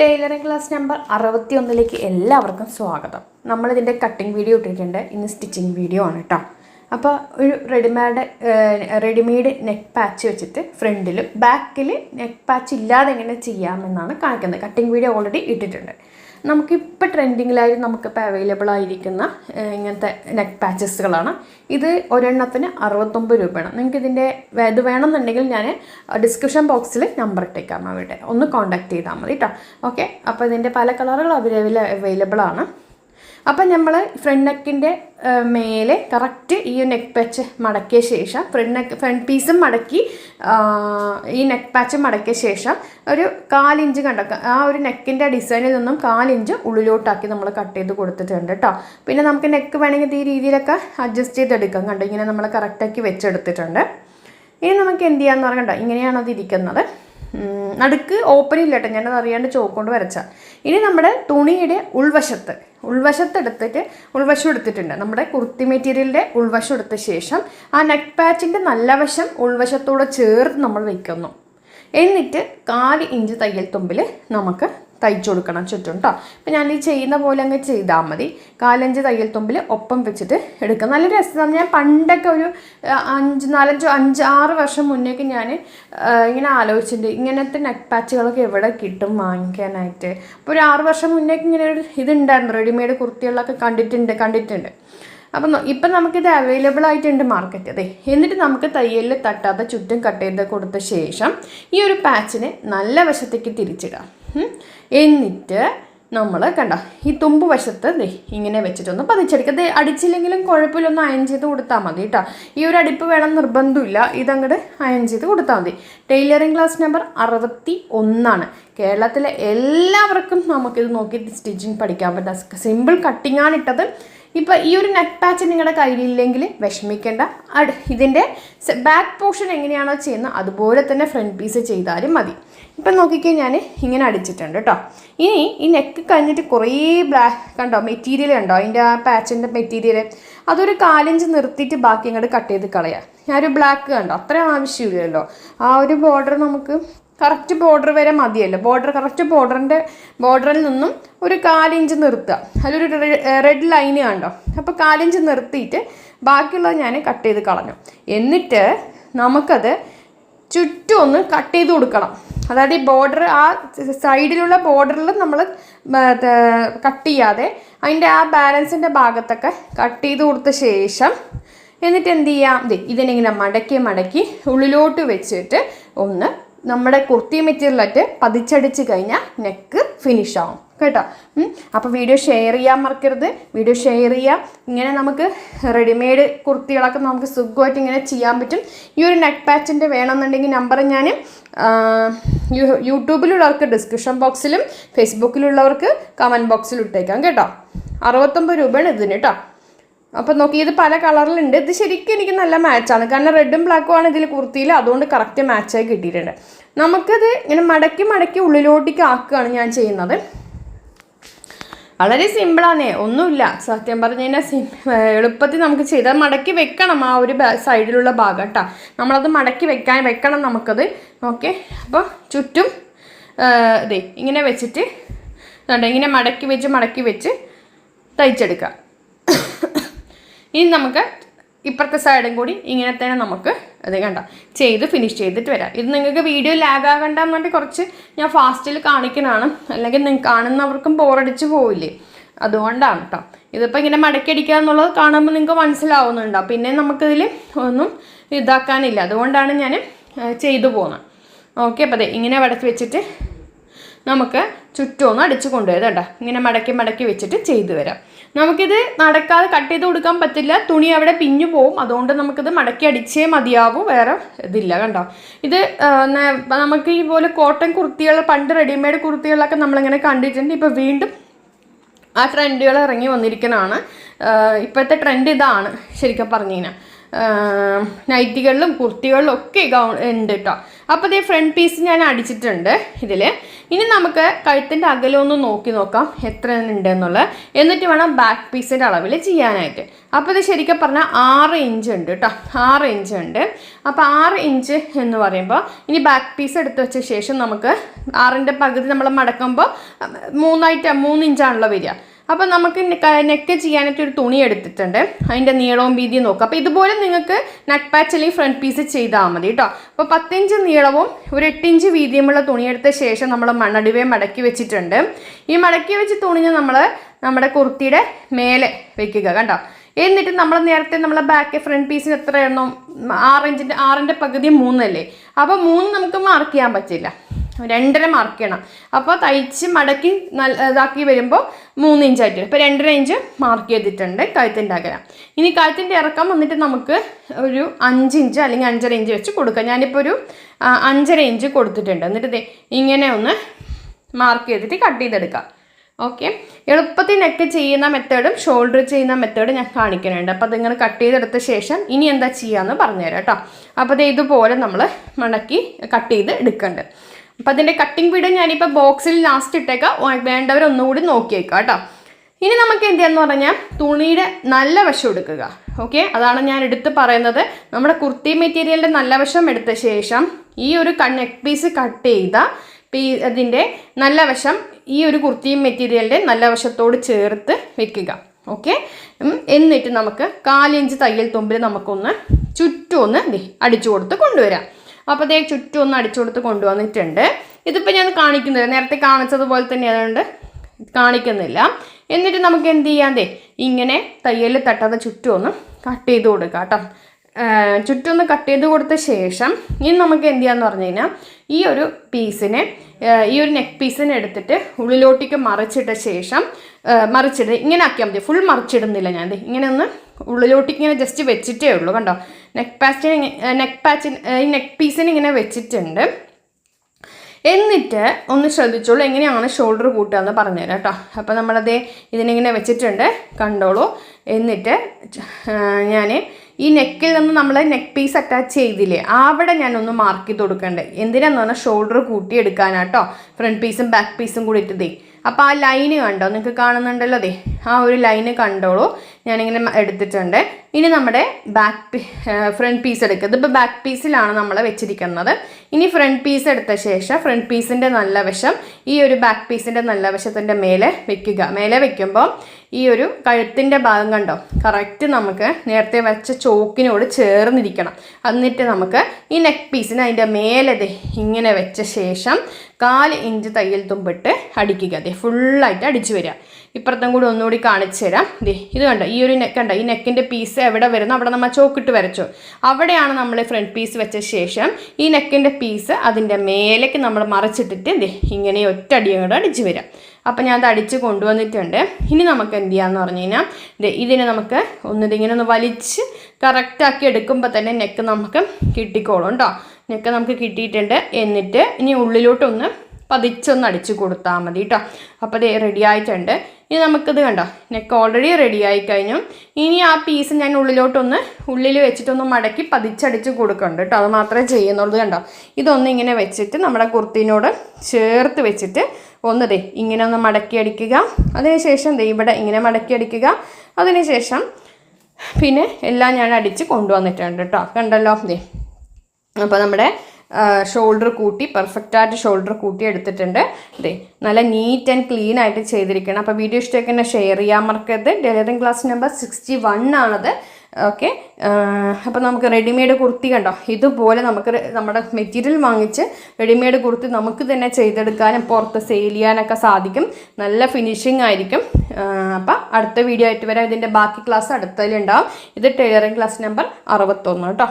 Tailoring class number അറുപത്തി ഒന്നിലേക്ക് എല്ലാവർക്കും സ്വാഗതം. നമ്മളിതിന്റെ കട്ടിങ് വീഡിയോ ഇട്ടിട്ടുണ്ട്. ഇന്ന് സ്റ്റിച്ചിങ് വീഡിയോ ആണ് കേട്ടോ അപ്പോൾ ഒരു റെഡിമേഡ് റെഡിമെയ്ഡ് നെക്ക് പാച്ച് വെച്ചിട്ട് ഫ്രണ്ടിലും ബാക്കിൽ നെക്ക് പാച്ച് ഇല്ലാതെ എങ്ങനെ ചെയ്യാമെന്നാണ് കാണിക്കുന്നത്. കട്ടിങ് വീഡിയോ ഓൾറെഡി ഇട്ടിട്ടുണ്ട്. നമുക്കിപ്പോൾ ട്രെൻഡിങ്ങിലായി നമുക്കിപ്പോൾ അവൈലബിൾ ആയിരിക്കുന്ന ഇങ്ങനത്തെ നെക്ക് പാച്ചസുകളാണ് ഇത് ഒരെണ്ണത്തിന് അറുപത്തൊമ്പത് രൂപയാണ്. നിങ്ങൾക്ക് ഇതിന്റെ ഇത് വേണമെന്നുണ്ടെങ്കിൽ ഞാൻ ഡിസ്ക്രിപ്ഷൻ ബോക്സിൽ നമ്പർ ഇട്ടേക്കാം. അവിടെ ഒന്ന് കോൺടാക്ട് ചെയ്താൽ മതി കേട്ടോ ഓക്കെ അപ്പോൾ ഇതിന്റെ പല കളറുകൾ അവൈലബിൾ ആണ്. അപ്പം നമ്മൾ ഫ്രണ്ട് നെക്കിന്റെ മേലെ കറക്റ്റ് ഈ നെക്ക് പാച്ച് മടക്കിയ ശേഷം ഫ്രണ്ട് നെക്ക് ഫ്രണ്ട് പീസും മടക്കി ഈ നെക്ക് പാച്ച് മടക്കിയ ശേഷം ഒരു കാലിഞ്ച് കണ്ട ആ ഒരു നെക്കിന്റെ ഡിസൈനിൽ നിന്നും കാലിഞ്ച് ഉള്ളിലോട്ടാക്കി നമ്മൾ കട്ട് ചെയ്ത് കൊടുത്തിട്ടുണ്ട് കേട്ടോ പിന്നെ നമുക്ക് നെക്ക് വേണമെങ്കിൽ ഈ രീതിയിലൊക്കെ അഡ്ജസ്റ്റ് ചെയ്തെടുക്കാം കണ്ടോ? ഇങ്ങനെ നമ്മൾ കറക്റ്റാക്കി വെച്ചെടുത്തിട്ടുണ്ട്. ഇനി നമുക്ക് എന്ത് ചെയ്യാമെന്ന് പറഞ്ഞോ ഇങ്ങനെയാണ് അത് ഇരിക്കുന്നത്. നടുക്ക് ഓപ്പൺ ഇല്ല കേട്ടോ ഞാനത് അറിയാണ്ട് ചോക്കൊണ്ട് വരച്ചാൽ ഇനി നമ്മുടെ തുണിയുടെ ഉൾവശത്ത് ഉൾവശത്ത് എടുത്തിട്ട് ഉൾവശം എടുത്തിട്ടുണ്ട് നമ്മുടെ കുർത്തി മെറ്റീരിയലിന്റെ ഉൾവശം എടുത്ത ശേഷം ആ നെക്ക് പാച്ചിന്റെ നല്ല വശം ഉൾവശത്തോടെ ചേർത്ത് നമ്മൾ വയ്ക്കുന്നു എന്നിട്ട് കാൽ ഇഞ്ച് തയ്യൽ തുമ്പിൽ നമുക്ക് തയ്ച്ചു കൊടുക്കണം ചുറ്റും കേട്ടോ അപ്പം ഞാൻ ഈ ചെയ്യുന്ന പോലെ അങ്ങ് ചെയ്താൽ മതി. കാലഞ്ച് തയ്യൽ തുമ്പിൽ ഒപ്പം വെച്ചിട്ട് എടുക്കുക. നല്ല രസമാണ്. ഞാൻ പണ്ടൊക്കെ ഒരു അഞ്ച് നാലഞ്ചോ അഞ്ച് ആറ് വർഷം മുന്നേക്ക് ഞാൻ ഇങ്ങനെ ആലോചിച്ചിട്ടുണ്ട്. ഇങ്ങനത്തെ നെക്ക് പാച്ചുകളൊക്കെ എവിടെ കിട്ടും വാങ്ങിക്കാനായിട്ട്. അപ്പോൾ ഒരു ആറ് വർഷം മുന്നേക്ക് ഇങ്ങനെ ഒരു ഇതുണ്ടായിരുന്നു. റെഡിമെയ്ഡ് കുർത്തികളൊക്കെ കണ്ടിട്ടുണ്ട് കണ്ടിട്ടുണ്ട്. അപ്പം ഇപ്പം നമുക്കിത് അവൈലബിൾ ആയിട്ടുണ്ട് മാർക്കറ്റ് അതെ എന്നിട്ട് നമുക്ക് തയ്യലിൽ തട്ടാതെ ചുറ്റും കട്ട് ചെയ്ത് കൊടുത്ത ശേഷം ഈ ഒരു പാച്ചിനെ നല്ല വശത്തേക്ക് തിരിച്ചിടാം. എന്നിട്ട് നമ്മൾ കണ്ട ഈ തുമ്പ് വശത്ത് ദേ ഇങ്ങനെ വെച്ചിട്ടൊന്ന് പതിച്ചടിക്കുക അത് അടിച്ചില്ലെങ്കിലും കുഴപ്പമില്ലൊന്ന് അയൺ ചെയ്ത് കൊടുത്താൽ മതി കേട്ടോ ഈ ഒരു അടിപ്പ് വേണം നിർബന്ധമില്ല. ഇതങ്ങോട്ട് അയൺ ചെയ്ത് കൊടുത്താൽ മതി. ടൈലറിംഗ് ക്ലാസ് നമ്പർ അറുപത്തി ഒന്നാണ് കേരളത്തിലെ എല്ലാവർക്കും നമുക്കിത് നോക്കി സ്റ്റിച്ചിങ് പഠിക്കാൻ പറ്റും. സിമ്പിൾ കട്ടിങ്ങാണ് ഇട്ടത്. ഇപ്പം ഈ ഒരു നെക്ക് പാച്ച് നിങ്ങളുടെ കയ്യിലില്ലെങ്കിൽ വിഷമിക്കേണ്ട. അട് ഇതിന്റെ ബാക്ക് പോർഷൻ എങ്ങനെയാണോ ചെയ്യുന്നത് അതുപോലെ തന്നെ ഫ്രണ്ട് പീസ് ചെയ്താലും മതി. ഇപ്പം നോക്കിക്കേ ഞാൻ ഇങ്ങനെ അടിച്ചിട്ടുണ്ട് കേട്ടോ ഇനി ഈ നെക്ക് കഴിഞ്ഞിട്ട് കുറേ ബ്ലാക്ക് കണ്ടോ മെറ്റീരിയൽ ഉണ്ടോ അതിന്റെ ആ പാച്ചിന്റെ മെറ്റീരിയൽ അതൊരു കാലിഞ്ച് നിർത്തിയിട്ട് ബാക്കി അങ്ങോട്ട് കട്ട് ചെയ്ത് കളയാം. ഞാനൊരു ബ്ലാക്ക് കണ്ടോ? അത്രയും ആവശ്യമില്ലല്ലോ. ആ ഒരു ബോർഡർ നമുക്ക് കറക്റ്റ് ബോർഡർ വരെ മതിയല്ലോ. ബോർഡർ കറക്റ്റ് ബോർഡറിന്റെ ബോർഡറിൽ നിന്നും ഒരു കാലിഞ്ച് നിർത്തുക. അതിലൊരു റെഡ് ലൈന് കണ്ടോ? അപ്പോൾ കാലിഞ്ച് നിർത്തിയിട്ട് ബാക്കിയുള്ളത് ഞാൻ കട്ട് ചെയ്ത് കളഞ്ഞു. എന്നിട്ട് നമുക്കത് ചുറ്റും ഒന്ന് കട്ട് ചെയ്ത് കൊടുക്കണം. അതായത് ഈ ബോർഡർ ആ സൈഡിലുള്ള ബോർഡറിൽ നമ്മൾ കട്ട് ചെയ്യാതെ അതിന്റെ ആ ബാലൻസിന്റെ ഭാഗത്തൊക്കെ കട്ട് ചെയ്ത് കൊടുത്ത ശേഷം എന്നിട്ട് എന്ത് ചെയ്യാം? ഇതിനിങ്ങനെ മടക്കി മടക്കി ഉള്ളിലോട്ട് വെച്ചിട്ട് ഒന്ന് നമ്മുടെ കുർത്തി മെറ്റീരിയലായിട്ട് പതിച്ചടിച്ച് കഴിഞ്ഞാൽ നെക്ക് ഫിനിഷ് ആവും. കേട്ടോ? അപ്പോൾ വീഡിയോ ഷെയർ ചെയ്യാൻ മറക്കരുത്. വീഡിയോ ഷെയർ ചെയ്യാം. ഇങ്ങനെ നമുക്ക് റെഡിമെയ്ഡ് കുർത്തികളൊക്കെ നമുക്ക് സുഖമായിട്ട് ഇങ്ങനെ ചെയ്യാൻ പറ്റും. ഈ ഒരു നെക്ക് പാച്ചിന്റെ വേണമെന്നുണ്ടെങ്കിൽ നമ്പർ ഞാൻ യൂട്യൂബിലുള്ളവർക്ക് ഡിസ്ക്രിപ്ഷൻ ബോക്സിലും ഫേസ്ബുക്കിലുള്ളവർക്ക് കമന്റ് ബോക്സിലും ഇട്ടേക്കാം. കേട്ടോ? അറുപത്തൊമ്പത് രൂപയാണ് ഇതിന് കേട്ടോ? അപ്പം നോക്കി ഇത് പല കളറിലുണ്ട്. ഇത് ശരിക്കും എനിക്ക് നല്ല മാച്ചാണ് കാരണം റെഡും ബ്ലാക്കും ആണ് ഇതിൽ കുർത്തിയിൽ അതുകൊണ്ട് കറക്റ്റ് മാച്ചായി കിട്ടിയിട്ടുണ്ട്. നമുക്കത് ഇങ്ങനെ മടക്കി മടക്കി ഉള്ളിലോട്ടേക്ക് ആക്കുകയാണ് ഞാൻ ചെയ്യുന്നത്. വളരെ സിമ്പിളാണേ ഒന്നുമില്ല. സത്യം പറഞ്ഞു കഴിഞ്ഞാൽ എളുപ്പത്തിൽ നമുക്ക് ചെയ്താൽ മടക്കി വെക്കണം ആ ഒരു സൈഡിലുള്ള ഭാഗം കേട്ടോ നമ്മളത് മടക്കി വെക്കാൻ വെക്കണം നമുക്കത്. ഓക്കെ. അപ്പോൾ ചുറ്റും ഇതേ ഇങ്ങനെ വെച്ചിട്ട് ഇങ്ങനെ മടക്കി വെച്ച് മടക്കി വെച്ച് തയ്ച്ചെടുക്കുക. ഇനി നമുക്ക് ഇപ്പുറത്തെ സൈഡും കൂടി ഇങ്ങനെ തന്നെ നമുക്ക് അത് കണ്ട. ചെയ്ത് ഫിനിഷ് ചെയ്തിട്ട് വരാം. ഇത് നിങ്ങൾക്ക് വീഡിയോ ലാഗ് ആകണ്ടെന്ന് പറഞ്ഞിട്ട് കുറച്ച് ഞാൻ ഫാസ്റ്റിൽ കാണിക്കുന്നതാണ് അല്ലെങ്കിൽ നിങ്ങൾ കാണുന്നവർക്കും ബോറടിച്ച് പോവില്ലേ? അതുകൊണ്ടാണ് കേട്ടോ ഇതിപ്പോൾ ഇങ്ങനെ മടക്കടിക്കുക എന്നുള്ളത് കാണുമ്പോൾ നിങ്ങൾക്ക് മനസ്സിലാവുന്നുണ്ടോ പിന്നെ നമുക്കിതിൽ ഒന്നും ഇതാക്കാനില്ല. അതുകൊണ്ടാണ് ഞാൻ ചെയ്തു പോകുന്നത് ഓക്കെ അപ്പോൾ അതെ ഇങ്ങനെ വടച്ച് വെച്ചിട്ട് നമുക്ക് ചുറ്റും ഒന്ന് അടിച്ചു കൊണ്ടുവരാം കേട്ടോ. ഇങ്ങനെ മടക്കി മടക്കി വെച്ചിട്ട് ചെയ്തു വരാം നമുക്കിത് നടക്കാതെ കട്ട് ചെയ്ത് കൊടുക്കാൻ പറ്റില്ല. തുണി അവിടെ പിഞ്ഞു പോവും. അതുകൊണ്ട് നമുക്കിത് മടക്കി അടിച്ചേ മതിയാവും. വേറെ ഇതില്ല കണ്ടോ. ഇത് നമുക്ക് ഈ പോലെ കോട്ടൺ കുർത്തികൾ പണ്ട് റെഡിമെയ്ഡ് കുർത്തികളൊക്കെ നമ്മളിങ്ങനെ കണ്ടിട്ടുണ്ട്. ഇപ്പോൾ വീണ്ടും ആ ട്രെൻഡുകൾ ഇറങ്ങി വന്നിരിക്കുന്നതാണ് ഇപ്പോഴത്തെ ട്രെൻഡ് ഇതാണ്. ശരിക്കും പറഞ്ഞു കഴിഞ്ഞാൽ നൈറ്റികളിലും കുർത്തികളിലും ഒക്കെ ഗൗൺ ഉണ്ട് കേട്ടോ അപ്പോൾ ഇതേ ഫ്രണ്ട് പീസ് ഞാൻ അടിച്ചിട്ടുണ്ട് ഇതിൽ ഇനി നമുക്ക് കഴുത്തിന്റെ അകലമൊന്ന് നോക്കി നോക്കാം എത്ര ഉണ്ട് എന്നുള്ളത്. എന്നിട്ട് വേണം ബാക്ക് പീസിന്റെ അളവിൽ ചെയ്യാനായിട്ട്. അപ്പോൾ ഇത് ശരിക്കും പറഞ്ഞാൽ ആറ് ഇഞ്ച് ഉണ്ട് കേട്ടോ ആറ് ഇഞ്ച് ഉണ്ട്. അപ്പോൾ ആറ് ഇഞ്ച് എന്ന് പറയുമ്പോൾ ഇനി ബാക്ക് പീസ് എടുത്ത് വെച്ച ശേഷം നമുക്ക് ആറിന്റെ പകുതി നമ്മൾ മടക്കുമ്പോൾ മൂന്നായിട്ട് മൂന്ന് ഇഞ്ചാണല്ലോ വരിക. അപ്പോൾ നമുക്ക് നെക്ക് ചെയ്യാനായിട്ട് ഒരു തുണി എടുത്തിട്ടുണ്ട്. അതിന്റെ നീളവും വീതിയും നോക്കുക അപ്പോൾ ഇതുപോലെ നിങ്ങൾക്ക് നെക്ക് പാച്ച് അല്ലെങ്കിൽ ഫ്രണ്ട് പീസ് ചെയ്താൽ മതി കേട്ടോ. അപ്പോൾ പത്തിഞ്ച് നീളവും ഒരു എട്ടിഞ്ച് വീതിയുമുള്ള തുണി എടുത്ത ശേഷം നമ്മൾ മണ്ണടിവേ മടക്കി വെച്ചിട്ടുണ്ട്. ഈ മടക്കി വെച്ച് തുണിഞ്ഞ് നമ്മൾ നമ്മുടെ കുർത്തിയുടെ മേലെ വെക്കുക കണ്ടോ? എന്നിട്ട് നമ്മൾ നേരത്തെ നമ്മളെ ബാക്ക് ഫ്രണ്ട് പീസിന് എത്രയാണോ ആറിഞ്ചിന്റെ ആറിന്റെ പകുതി മൂന്നല്ലേ? അപ്പോൾ മൂന്ന് നമുക്ക് മാർക്ക് ചെയ്യാൻ പറ്റില്ല. രണ്ടര മാർക്ക് ചെയ്യണം. അപ്പോൾ തയ്ച്ച് മടക്കി നല്ല ഇതാക്കി വരുമ്പോൾ മൂന്ന് ഇഞ്ചായിട്ട് ഇപ്പോൾ രണ്ടര ഇഞ്ച് മാർക്ക് ചെയ്തിട്ടുണ്ട് കഴുത്തിന്റെ അകലം. ഇനി കഴുത്തിന്റെ ഇറക്കം വന്നിട്ട് നമുക്ക് ഒരു അഞ്ച് ഇഞ്ച് അല്ലെങ്കിൽ അഞ്ചര ഇഞ്ച് വെച്ച് കൊടുക്കാം. ഞാനിപ്പോൾ ഒരു അഞ്ചര ഇഞ്ച് കൊടുത്തിട്ടുണ്ട്. എന്നിട്ട് ഇങ്ങനെ ഒന്ന് മാർക്ക് ചെയ്തിട്ട് കട്ട് ചെയ്തെടുക്കാം. ഓക്കെ എളുപ്പത്തിൽ നെക്ക് ചെയ്യുന്ന മെത്തേഡും ഷോൾഡർ ചെയ്യുന്ന മെത്തേഡും ഞാൻ കാണിക്കുന്നുണ്ട്. അപ്പോൾ അതിങ്ങനെ കട്ട് ചെയ്തെടുത്ത ശേഷം ഇനി എന്താ ചെയ്യാമെന്ന് പറഞ്ഞുതരാം കേട്ടോ. അപ്പോൾ അത് ഇതുപോലെ നമ്മൾ മടക്കി കട്ട് ചെയ്ത് എടുക്കുന്നുണ്ട് അപ്പോൾ അതിന്റെ കട്ടിങ് വീഡിയോ ഞാനിപ്പോൾ ബോക്സിൽ ലാസ്റ്റ് ഇട്ടേക്കാം. വേണ്ടവർ ഒന്നുകൂടി നോക്കിയേക്കാം കേട്ടോ. ഇനി നമുക്ക് എന്ത് ചെയ്യാന്ന് പറഞ്ഞാൽ തുണിയുടെ നല്ല വശം എടുക്കുക. ഓക്കെ അതാണ് ഞാൻ എടുത്ത് പറയുന്നത്. നമ്മുടെ കുർത്തി മെറ്റീരിയലിന്റെ നല്ല വശം എടുത്ത ശേഷം ഈ ഒരു നെക്ക് പീസ് കട്ട് ചെയ്ത പീ അതിന്റെ നല്ല വശം ഈ ഒരു കുർത്തി മെറ്റീരിയലിന്റെ നല്ല വശത്തോട് ചേർത്ത് വെക്കുക. ഓക്കെ എന്നിട്ട് നമുക്ക് കാലിഞ്ച് തയ്യൽ തുമ്പിൽ നമുക്കൊന്ന് ചുറ്റും ഒന്ന് ദേ അടിച്ചു കൊടുത്ത് കൊണ്ടുവരാം. അപ്പോൾ അതേ ചുറ്റും ഒന്ന് അടിച്ചു കൊടുത്ത് കൊണ്ടുവന്നിട്ടുണ്ട്. ഇതിപ്പോൾ ഞാൻ കാണിക്കുന്നില്ല നേരത്തെ കാണിച്ചതുപോലെ തന്നെ അതുകൊണ്ട് കാണിക്കുന്നില്ല. എന്നിട്ട് നമുക്ക് എന്ത് ചെയ്യാം? ദേ ഇങ്ങനെ തയ്യൽ തട്ടാതെ ചുറ്റും ഒന്ന് കട്ട് ചെയ്ത് കൊടുക്കുക കേട്ടോ. ചുറ്റും ഒന്ന് കട്ട് ചെയ്ത് കൊടുത്ത ശേഷം ഇനി നമുക്ക് എന്ത് ചെയ്യാന്ന് പറഞ്ഞു കഴിഞ്ഞാൽ ഈ ഒരു പീസിനെ ഈ ഒരു നെക്ക് പീസിനെ എടുത്തിട്ട് ഉള്ളിലോട്ടേക്ക് മറിച്ചിട്ട ശേഷം മറിച്ചിട്ട് ഇങ്ങനെ ആക്കിയാൽ മതി. ഫുൾ മറിച്ചിടുന്നില്ല ഞാൻ. ഇങ്ങനെ ഒന്ന് ഉള്ളിലോട്ടേക്ക് ഇങ്ങനെ ജസ്റ്റ് വെച്ചിട്ടേ ഉള്ളൂ കണ്ടോ? നെക്ക് പാച്ചിന് നെക്ക് പാച്ചിന് ഈ നെക്ക് പീസിന് ഇങ്ങനെ വെച്ചിട്ടുണ്ട്. എന്നിട്ട് ഒന്ന് ശ്രദ്ധിച്ചോളൂ എങ്ങനെയാണ് ഷോൾഡർ കൂട്ടുക എന്ന് പറഞ്ഞുതരാം കേട്ടോ. അപ്പോൾ നമ്മളത് ഇതിനിങ്ങനെ വെച്ചിട്ടുണ്ട് കണ്ടോളൂ. എന്നിട്ട് ഞാൻ ഈ നെക്കിൽ നിന്ന് നമ്മൾ നെക്ക് പീസ് അറ്റാച്ച് ചെയ്തില്ലേ അവിടെ ഞാനൊന്ന് മാർക്ക് ചെയ്ത് കൊടുക്കണ്ടേ. എന്തിനാന്ന് പറഞ്ഞാൽ ഷോൾഡർ കൂട്ടിയെടുക്കാനാട്ടോ ഫ്രണ്ട് പീസും ബാക്ക് പീസും കൂടി ഇട്ടതേ അപ്പോൾ ആ ലൈന് കണ്ടോ നിങ്ങൾക്ക് കാണുന്നുണ്ടല്ലോ അതെ ആ ഒരു ലൈന് കണ്ടോളൂ. ഞാനിങ്ങനെ എടുത്തിട്ടുണ്ട്. ഇനി നമ്മുടെ ബാക്ക് ഫ്രണ്ട് പീസ് എടുക്കുക ഇതിപ്പോൾ ബാക്ക് പീസിലാണ് നമ്മൾ വെച്ചിരിക്കുന്നത്. ഇനി ഫ്രണ്ട് പീസ് എടുത്ത ശേഷം ഫ്രണ്ട് പീസിന്റെ നല്ല വശം ഈ ഒരു ബാക്ക് പീസിന്റെ നല്ല വശത്തിന്റെ മേലെ വെക്കുക. മേലെ വെക്കുമ്പോൾ ഈ ഒരു കഴുത്തിന്റെ ഭാഗം കണ്ടോ? കറക്റ്റ് നമുക്ക് നേരത്തെ വെച്ച ചോക്കിനോട് ചേർന്നിരിക്കണം. എന്നിട്ട് നമുക്ക് ഈ നെക്ക് പീസിന് അതിന്റെ മേലെ ദേ ഇങ്ങനെ വെച്ച ശേഷം കാൽ ഇഞ്ച് തയ്യൽ തുമ്പിട്ട് അടിക്കുക. അതെ ഫുള്ളായിട്ട് അടിച്ചു വരിക. ഇപ്പുറത്തും കൂടി ഒന്നുകൂടി കാണിച്ചു തരാം. ദേ ഇത് കണ്ടോ? ഈ ഒരു നെക്ക് കണ്ടോ? ഈ നെക്കിന്റെ പീസ് എവിടെ വരുന്നു അവിടെ നമ്മൾ ചോക്കിട്ട് വരച്ചു. അവിടെയാണ് നമ്മൾ ഫ്രണ്ട് പീസ് വെച്ച ശേഷം ഈ നെക്കിന്റെ പീസ് അതിന്റെ മേലേക്ക് നമ്മൾ മറിച്ചിട്ടിട്ട് ദേ ഇങ്ങനെ ഒറ്റ അടിയും കൂടെ അടിച്ചു വരാം. അപ്പം ഞാൻ അത് അടിച്ച് കൊണ്ടുവന്നിട്ടുണ്ട്. ഇനി നമുക്ക് എന്ത് ചെയ്യാന്ന് പറഞ്ഞു കഴിഞ്ഞാൽ ഇതിനെ നമുക്ക് ഒന്നിതിങ്ങനെ ഒന്ന് വലിച്ച് കറക്റ്റാക്കി എടുക്കുമ്പോൾ തന്നെ നെക്ക് നമുക്ക് കിട്ടിക്കോളും കേട്ടോ. നെക്ക് നമുക്ക് കിട്ടിയിട്ടുണ്ട്. എന്നിട്ട് ഇനി ഉള്ളിലോട്ടൊന്ന് പതിച്ചൊന്ന് അടിച്ച് കൊടുത്താൽ മതി കേട്ടോ. അപ്പോൾ അത് റെഡി ആയിട്ടുണ്ട്. ഇനി നമുക്കിത് കണ്ടോ. നെക്ക് ഓൾറെഡി റെഡി ആയി കഴിഞ്ഞു. ഇനി ആ പീസ് ഞാൻ ഉള്ളിലോട്ടൊന്ന് ഉള്ളിൽ വെച്ചിട്ടൊന്ന് മടക്കി പതിച്ചടിച്ച് കൊടുക്കുന്നുണ്ട് കേട്ടോ അത് മാത്രമേ ചെയ്യുന്നുള്ളൂ കണ്ടോ. ഇതൊന്ന് ഇങ്ങനെ വെച്ചിട്ട് നമ്മുടെ കുർത്തിനോട് ചേർത്ത് വെച്ചിട്ട് ഒന്ന് ദേ ഇങ്ങനെ ഒന്ന് മടക്കി അടിക്കുക. അതിനുശേഷം ദേ ഇവിടെ ഇങ്ങനെ മടക്കി അടിക്കുക. അതിനുശേഷം പിന്നെ എല്ലാം ഞാൻ അടിച്ച് കൊണ്ടുവന്നിട്ടുണ്ട് കേട്ടോ കണ്ടല്ലോ ദേ. അപ്പോൾ നമ്മുടെ ഷോൾഡർ കൂട്ടി പെർഫെക്റ്റായിട്ട് ഷോൾഡർ കൂട്ടി എടുത്തിട്ടുണ്ട്. അതെ നല്ല നീറ്റ് ആൻഡ് ക്ലീൻ ആയിട്ട് ചെയ്തിരിക്കണം അപ്പോൾ വീഡിയോ ഇഷ്ടമൊക്കെ എന്നെ ഷെയർ ചെയ്യാൻ മറക്കരുത്. Delivering class number sixty one ആണത് ഓക്കെ അപ്പോൾ നമുക്ക് റെഡിമെയ്ഡ് കുർത്തി കണ്ടോ? ഇതുപോലെ നമുക്ക് നമ്മുടെ മെറ്റീരിയൽ വാങ്ങിച്ച് റെഡിമെയ്ഡ് കുർത്തി നമുക്ക് തന്നെ ചെയ്തെടുക്കാനും പുറത്ത് സെയിൽ ചെയ്യാനൊക്കെ സാധിക്കും. നല്ല ഫിനിഷിംഗ് ആയിരിക്കും. അപ്പോൾ അടുത്ത വീഡിയോ ആയിട്ട് വരാം. ഇതിന്റെ ബാക്കി ക്ലാസ് അടുത്തതിലുണ്ടാവും. ഇത് ടൈലറിംഗ് ക്ലാസ് നമ്പർ അറുപത്തൊന്ന് കേട്ടോ.